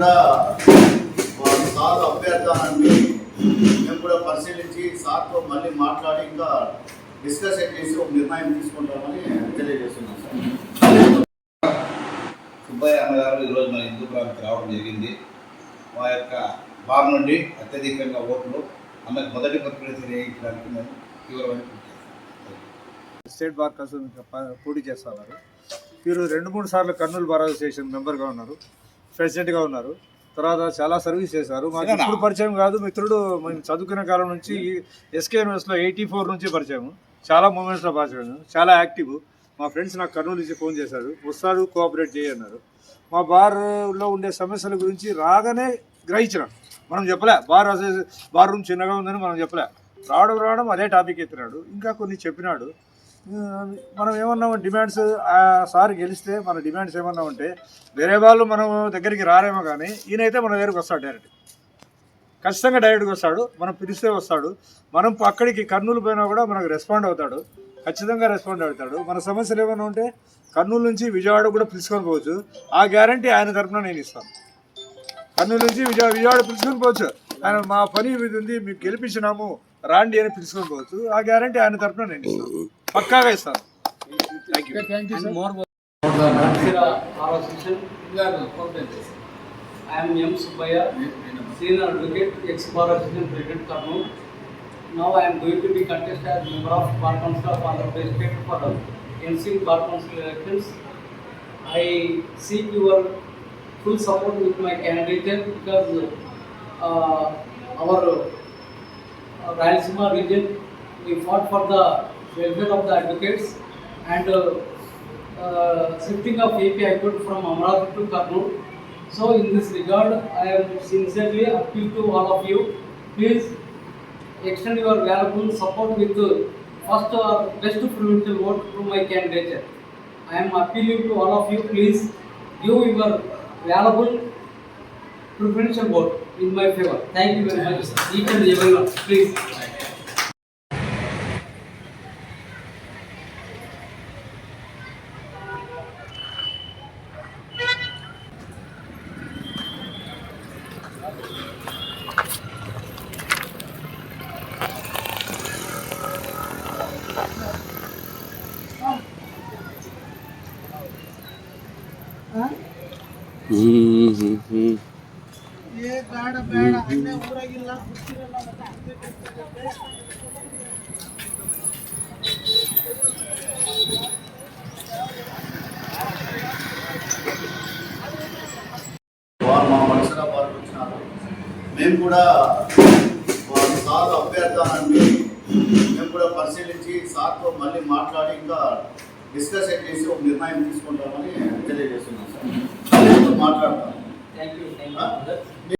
కూడా వాళ్ళు సార్ అభ్యర్థాన్ని మేము కూడా పరిశీలించి సార్తో మళ్ళీ మాట్లాడి ఇంకా డిస్కషన్ చేసి ఒక నిర్ణయం తీసుకుంటామని తెలియజేస్తున్నాం సార్. సుబ్బయ్య అన్నగారు ఈరోజు మన హిందూపురానికి రావడం జరిగింది. మా యొక్క బార్ నుండి అత్యధికంగా ఓట్లు ఆమెకు మొదటి ప్రక్రియ వేయించడానికి మేము తీవ్రమైన స్టేట్ బార్ కౌన్సిల్ పోటీ చేస్తున్నారు వీరు రెండు మూడు సార్లు కర్నూలు బార్ అసోసియేషన్ మెంబర్గా ఉన్నారు. ప్రెసిడెంట్గా ఉన్నారు. తర్వాత చాలా సర్వీస్ చేశారు. మాకు ఇప్పుడు పరిచయం కాదు మిత్రుడు మేము చదువుకునే కాలం నుంచి ఎస్కే యూనివర్సిటీలో ఎయిటీ ఫోర్ నుంచి పరిచయం. చాలా మూమెంట్స్లో పరిచయం చాలా యాక్టివ్. మా ఫ్రెండ్స్ నాకు కర్నూలు నుంచి ఫోన్ చేశారు. వస్తారు కోఆపరేట్ చేయన్నారు మా బార్లో ఉండే సమస్యల గురించి రాగానే గ్రహించినాం. మనం చెప్పలే బార్ బార్ రూమ్ చిన్నగా ఉందని మనం చెప్పలే. రావడం రావడం అదే టాపిక్ ఎత్తినాడు. ఇంకా కొన్ని చెప్పినాడు. మనం ఏమన్నా డిమాండ్స్ ఆ సార్ గెలిస్తే మన డిమాండ్స్ ఏమన్నా ఉంటే వేరే వాళ్ళు మనం దగ్గరికి రారేమో కానీ ఈయనైతే మన దగ్గరికి వస్తాడు డైరెక్ట్ ఖచ్చితంగా డైరెక్ట్గా వస్తాడు మనం పిలిస్తే వస్తాడు. మనం అక్కడికి కర్నూలు పోయినా కూడా మనకు రెస్పాండ్ అవుతాడు. ఖచ్చితంగా రెస్పాండ్ అవుతాడు. మన సమస్యలు ఏమైనా ఉంటే కర్నూలు నుంచి విజయవాడ కూడా పిలుచుకొని పోవచ్చు. ఆ గ్యారంటీ ఆయన తరఫున నేను ఇస్తాను. కర్నూలు నుంచి విజయ విజయవాడ పిలుచుకొని పోవచ్చు. ఆయన మా పని ఇది ఉంది మీకు గెలిపించినాము. రాండి అని పిలుచుకొని పోవచ్చు ఆ గ్యారంటీ ఆయన తరఫున నేను ఇస్తాను పక్కాగా ఇస్తాను thank you Narsira R Association. I am M. Subbiah, senior advocate, ex-bar assistant president Kurnool. Now I am going to be contested as member of Bar Council of Andhra Pradesh State for NC Bar Council elections. I seek your uh, Rayalaseema region, we fought for the welfare of the advocates and uh, uh, shifting of AP Court from Amravati to Kurnool. So in this regard, I am sincerely appeal to all of you, please extend your valuable support with uh, first or best preferential vote to my candidate. I am appealing to all of you, please give your valuable preferential vote in my favor. Thank you very much, each and everyone, please. వారు మా మనసులో వారు వచ్చినారు మేము కూడా వాళ్ళు sir అభ్యర్థాన్ని మేము కూడా పరిశీలించి సార్తో మళ్ళీ మాట్లాడి ఇంకా డిస్కషన్ చేసి ఒక నిర్ణయం తీసుకుంటామని తెలియజేస్తున్నాం సార్ మాట్లాడతాం thank you?